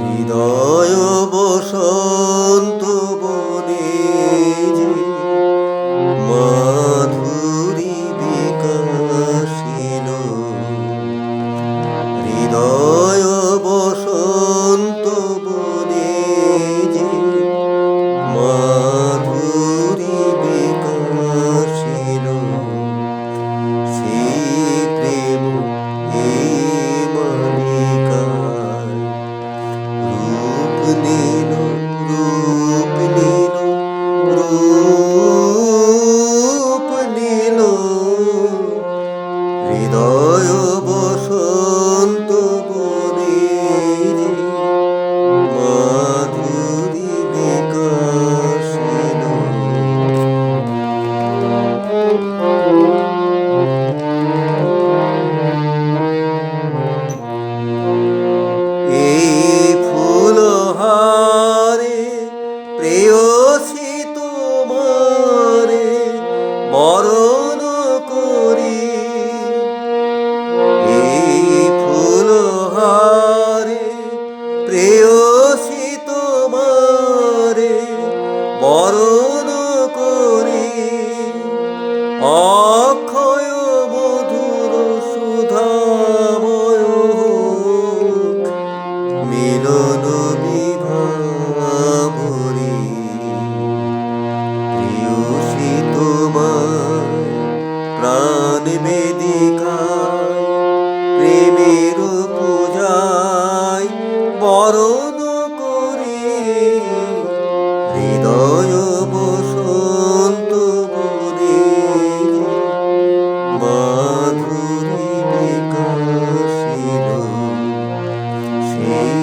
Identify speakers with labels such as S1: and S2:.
S1: হৃদয় বসো। নীলো রূপ নীলো রূপ নীলো। হৃদয় প্রেয়সী তোমারে মরণ করি। এই ফুল হারে প্রেয়সী তোমারে মরণ করি। অক্ষয় মধুর সুধাময় মিলন বরণ করি। হৃদয় বসন্ত বরে মাধুরী বিকাশিল সেই